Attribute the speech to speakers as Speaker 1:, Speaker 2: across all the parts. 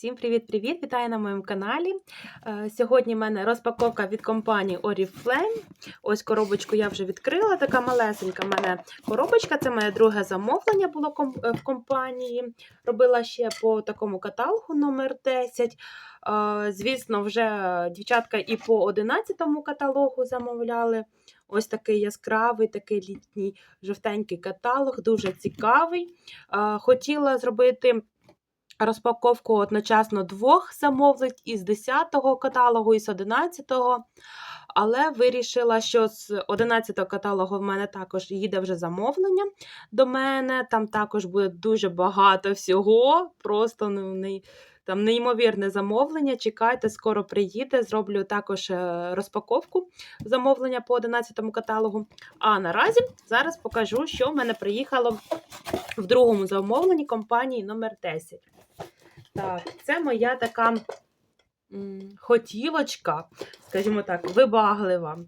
Speaker 1: Всім привіт-привіт! Вітаю на моєму каналі. Е, Сьогодні в мене розпаковка від компанії Oriflame. Ось коробочку я вже відкрила. Така малесенька в мене коробочка. Це моє друге замовлення було е, в компанії. Робила ще по такому каталогу номер 10. Е, Звісно, вже дівчатка і по 11 каталогу замовляли. Ось такий яскравий, такий літній жовтенький каталог, дуже цікавий. Хотіла зробити розпаковку одночасно двох замовлень із 10-го каталогу і з 11-го. Але вирішила, що з 11-го каталогу в мене також їде вже замовлення до мене. Там також буде дуже багато всього. Просто ну, не, там неймовірне замовлення. Чекайте, скоро приїде. Зроблю також е, розпаковку замовлення по 11-му каталогу. А наразі зараз покажу, що в мене приїхало в другому замовленні компанії номер 10. Так, це моя така хотілочка, скажімо так, вибаглива.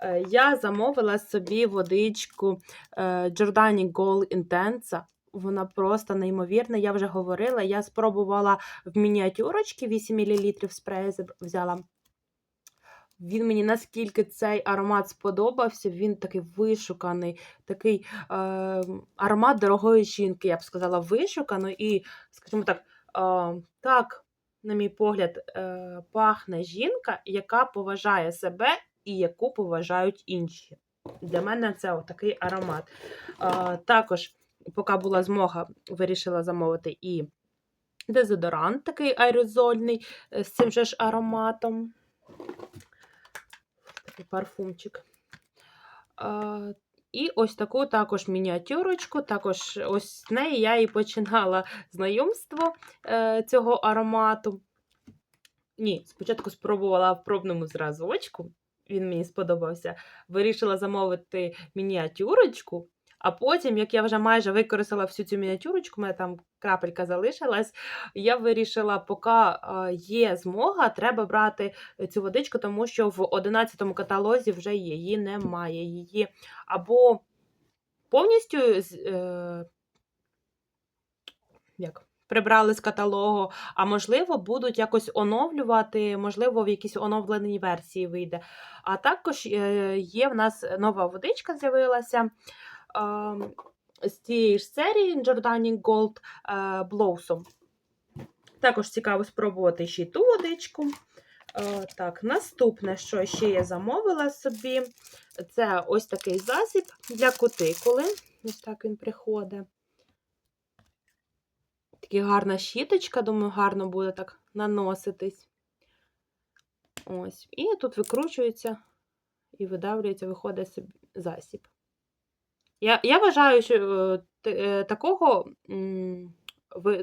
Speaker 1: Е, Я замовила собі водичку е, Giordani Gold Intensa. Вона просто неймовірна. Я вже говорила. Я спробувала в мініатюрочки 8 мл спрею взяла. Він мені наскільки цей аромат сподобався, він такий вишуканий, такий е, аромат дорогої жінки, я б сказала, вишуканий і, скажімо так, е, так, на мій погляд, е, пахне жінка, яка поважає себе і яку поважають інші. Для мене це такий аромат. Е, також, поки була змога, вирішила замовити і дезодорант, такий аерозольний, е, з цим же ж ароматом. Такий парфумчик. І ось таку також мініатюрочку, також ось з неї я і починала знайомство е, цього аромату. Ні, спочатку спробувала в пробному зразочку, він мені сподобався. Вирішила замовити мініатюрочку, а потім, як я вже майже використала всю цю мініатюрочку, у мене там крапелька залишилась, я вирішила, поки е, є змога, треба брати цю водичку, тому що в 11 каталозі вже її немає. Її або повністю е, як, прибрали з каталогу, а можливо, будуть якось оновлювати, можливо, в якійсь оновленій версії вийде. А також е, є в нас нова водичка з'явилася. З цієї ж серії Giordani Gold е, Blossom. Також цікаво спробувати ще й ту водичку. Е, Так, наступне, що ще я замовила собі, це ось такий засіб для кутикули. Ось так він приходить. Така гарна щіточка, думаю, гарно буде так наноситись. Ось. І тут викручується і видавлюється, виходить засіб. Я, я вважаю, що е, е, такого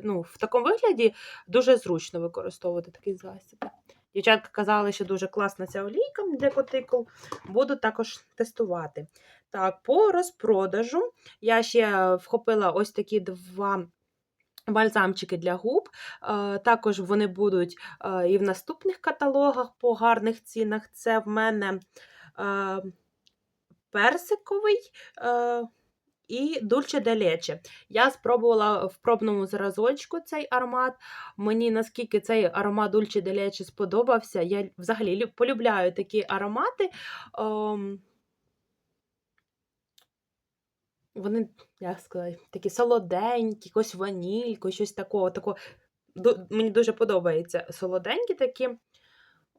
Speaker 1: ну, в такому вигляді дуже зручно використовувати такий засіб. Дівчатка казали, що дуже класна ця олійка для котикул. Буду також тестувати. Так, по розпродажу я ще вхопила ось такі два бальзамчики для губ. Е, Також вони будуть і в наступних каталогах по гарних цінах. Це в мене персиковий. е, І Дульче де Лече. Я спробувала в пробному зразочку цей аромат. Мені наскільки цей аромат Дульче де Лече сподобався. Я взагалі полюбляю такі аромати. Ем, Вони, як сказати, такі солоденькі, якось ванілько, щось такого. такого. Мені дуже подобається солоденькі такі.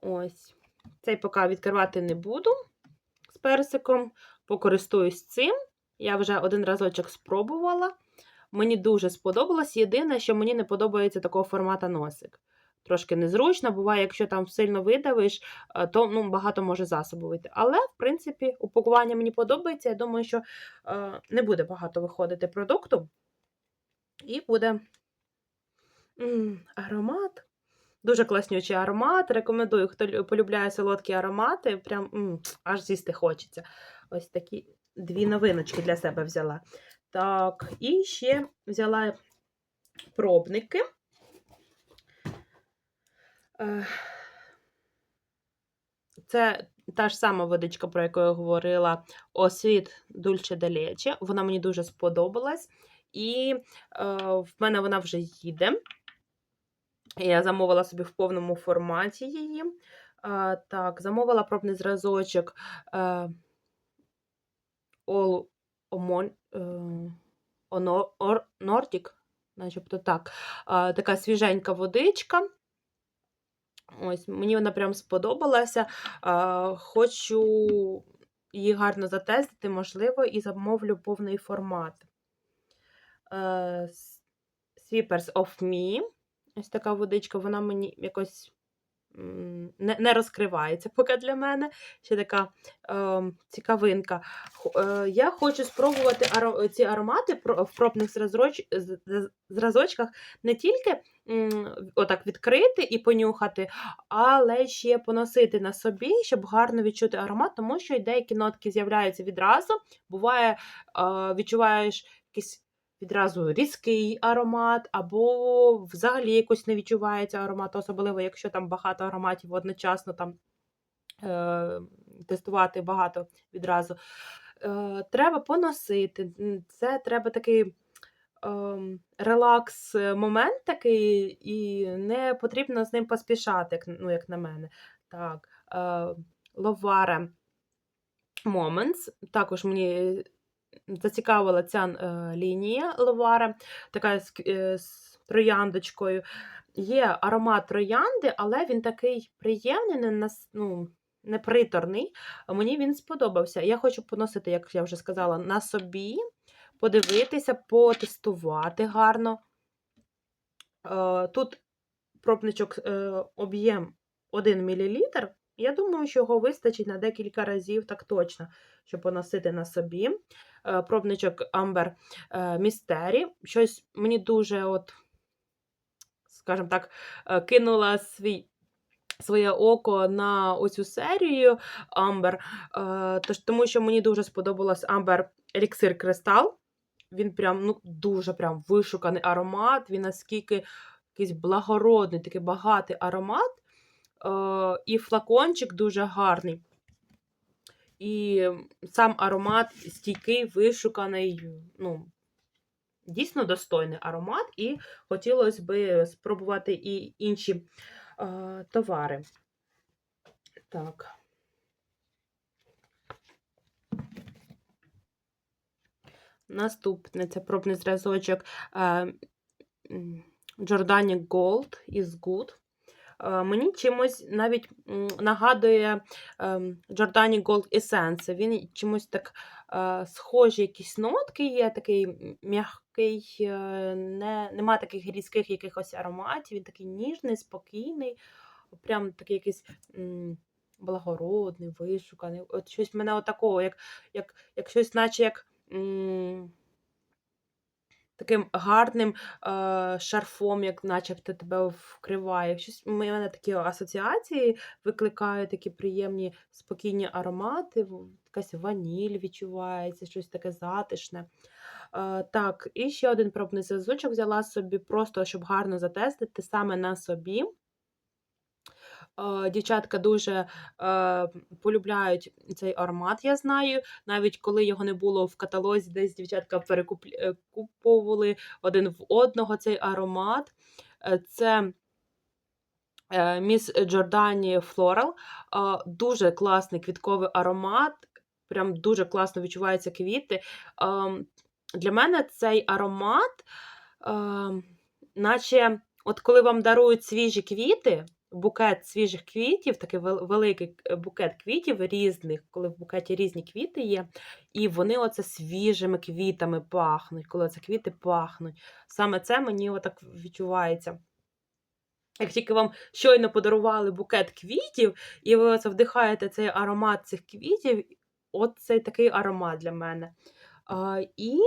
Speaker 1: Ось. Цей поки відкривати не буду з персиком. Покористуюсь цим. Я вже один разочок спробувала. Мені дуже сподобалось. Єдине, що мені не подобається такого формату носик. Трошки незручно, буває, якщо там сильно видавиш, е, то ну, багато може засобу вийти. Але, в принципі, упакування мені подобається. Я думаю, що е, не буде багато виходити продукту. І буде аромат. Дуже класнючий аромат. Рекомендую, хто полюбляє солодкі аромати. Прям м, аж з'їсти хочеться. Ось такі дві новиночки для себе взяла. Так, і ще взяла пробники. Це та ж сама водичка, про яку я говорила, освіт Дульче де Лече. Вона мені дуже сподобалась. І е, в мене вона вже їде. Я замовила собі в повному форматі її. А, так, замовила пробний зразочок е, All Omon, е, Ono- Or- Nordic, начебто так. А, така свіженька водичка. Ось, мені вона прям сподобалася. А, хочу її гарно затестити, можливо, і замовлю повний формат. Е, с- Sweepers of Me. Ось така водичка, вона мені якось не, не розкривається поки для мене. Ще така е, цікавинка. Е, я хочу спробувати аро- ці аромати в пробних зразоч... зразочках не тільки отак відкрити і понюхати, але ще поносити на собі, щоб гарно відчути аромат, тому що деякі нотки з'являються відразу. Буває, е, відчуваєш якийсь відразу різкий аромат, або взагалі якось не відчувається аромат, особливо якщо там багато ароматів одночасно там е, тестувати багато відразу. Е, треба поносити. Це треба такий ем, релакс е, момент такий, і не потрібно з ним поспішати, як, ну, як на мене. Так, е, Ловаре Moments. Також мені зацікавила ця е, лінія Ловаре, така з, е, з трояндочкою. Є аромат троянди, але він такий приємний, не, нас- ну, не приторний. Мені він сподобався. Я хочу поносити, як я вже сказала, на собі, подивитися, потестувати гарно. Е, Тут пробничок об'єм 1 мл. Я думаю, що його вистачить на декілька разів, так точно, щоб поносити на собі. Е, Пробничок Amber Mystery. Щось мені дуже, от, скажімо так, е, кинула свій. Своє око на оцю серію е, тож, тому що мені дуже сподобалось Amber Elixir Crystal. Він прям ну, дуже прям вишуканий аромат. Він наскільки якийсь благородний, такий багатий аромат. Е, і флакончик дуже гарний. І сам аромат стійкий, вишуканий, ну, дійсно достойний аромат, і хотілося б спробувати і інші е, товари. Так. Наступне це пробний зразочок е, Gold is Good. Е, Мені чимось навіть нагадує ем, Giordani Gold Essence. Він чимось так е, схожі якісь нотки є, такий м'який, е, не, нема таких різких якихось ароматів, він такий ніжний, спокійний, прям такий якийсь благородний, вишуканий. От щось мене отакого, як, як, як щось, наче як. м, Таким гарним е, шарфом, як начебто тебе вкриває. Щось у мене такі асоціації викликають такі приємні спокійні аромати, якась ваніль відчувається, щось таке затишне. Е, так, і ще один пробний зв'язочок взяла собі, просто щоб гарно затестити саме на собі. Е, Дівчатка дуже е, полюбляють цей аромат, я знаю. Навіть коли його не було в каталозі, десь дівчатка перекуповували один в одного цей аромат. Е, Це е, Міс Джордані Floral. Е, Дуже класний квітковий аромат. Прям дуже класно відчуваються квіти. Ем, Для мене цей аромат, ем, наче от коли вам дарують свіжі квіти, букет свіжих квітів, такий великий е, букет квітів різних, коли в букеті різні квіти є, і вони оце свіжими квітами пахнуть, коли це квіти пахнуть. Саме це мені отак відчувається. Як тільки вам щойно подарували букет квітів, і ви оце вдихаєте цей аромат цих квітів, от цей такий аромат для мене. І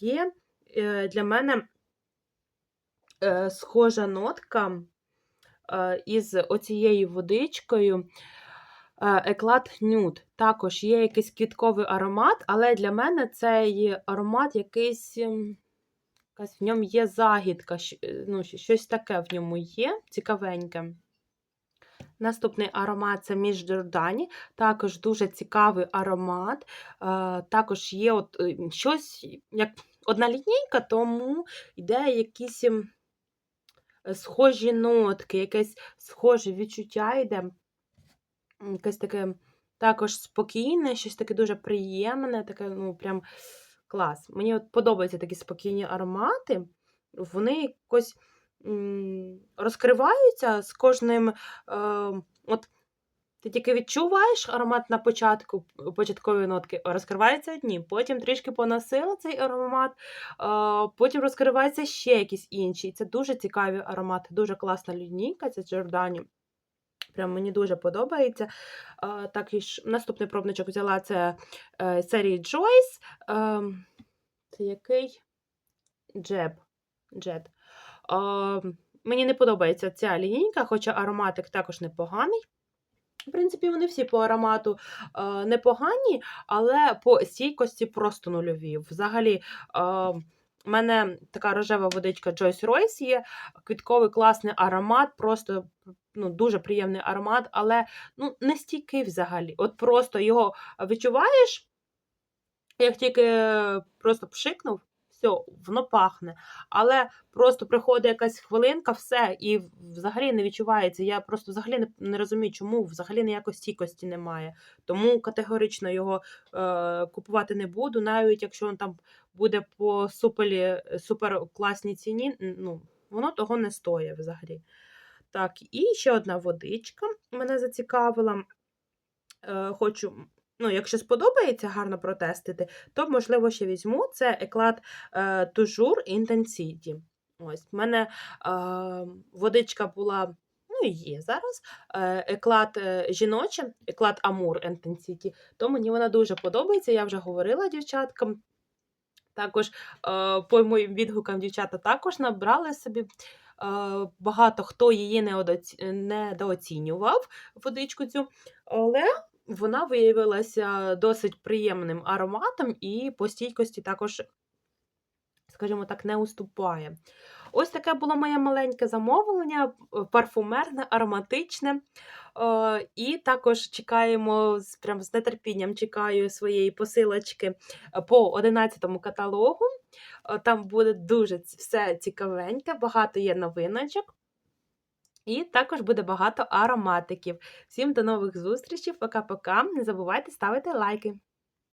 Speaker 1: є е, для мене е, схожа нотка із оцією водичкою. Еклад нюд. Також є якийсь квітковий аромат, але для мене цей аромат якийсь. ем, в ньому є загідка, е, ну, щось таке в ньому є, цікавеньке. Наступний аромат це Між Джордані. Також дуже цікавий аромат. Е, Також є от е, щось як одна лінійка, тому йде якийсь ем, е, схожі нотки, якесь схоже відчуття йде. Якесь таке також спокійне, щось таке дуже приємне, таке, ну, прям клас. Мені от подобаються такі спокійні аромати. Вони якось розкриваються з кожним. Е, от ти тільки відчуваєш аромат на початку, початкові нотки, розкриваються одні, потім трішки поносила цей аромат, потім розкриваються ще якісь інші. І Це дуже цікаві аромати, дуже класна лінійка, це Джордані. Прям мені дуже подобається. А, також наступний пробничок взяла це е, серії Joyce. Е, це який? Джеб. Джет. Мені не подобається ця лінійка, хоча ароматик також непоганий. В принципі, вони всі по аромату е, непогані, але по стійкості просто нульові. Взагалі, е, в мене така рожева водичка Joyce Royce є, квітковий класний аромат, просто ну, дуже приємний аромат, але ну, не стійкий взагалі. От просто його відчуваєш, як тільки просто пшикнув, все, воно пахне. Але просто приходить якась хвилинка, все, і взагалі не відчувається. Я просто взагалі не, не розумію, чому взагалі ніякої стійкості немає. Тому категорично його е, купувати не буду, навіть якщо він там буде по супелі, супер класній ціні, ну, воно того не стоїть взагалі. Так, і ще одна водичка мене зацікавила. Е, хочу, ну, якщо сподобається гарно протестити, то, можливо, ще візьму. Це еклад е, Toujours Intensity. Ось, в мене е, водичка була, ну, є зараз. Е, еклад жіноча, еклад Amour Intensity, то мені вона дуже подобається, я вже говорила дівчаткам. Також по моїм відгукам дівчата також набрали собі. Багато хто її недооцінював водичку цю, але вона виявилася досить приємним ароматом і по стійкості також, скажімо так, не уступає. Ось таке було моє маленьке замовлення, парфумерне, ароматичне. Е, І також чекаємо прям з нетерпінням чекаю своєї посилочки е, по 11 каталогу. Е, Там буде дуже все цікавеньке, багато є новиночок. І також буде багато ароматиків. Всім до нових зустрічей. Пока-пока. Не забувайте ставити лайки.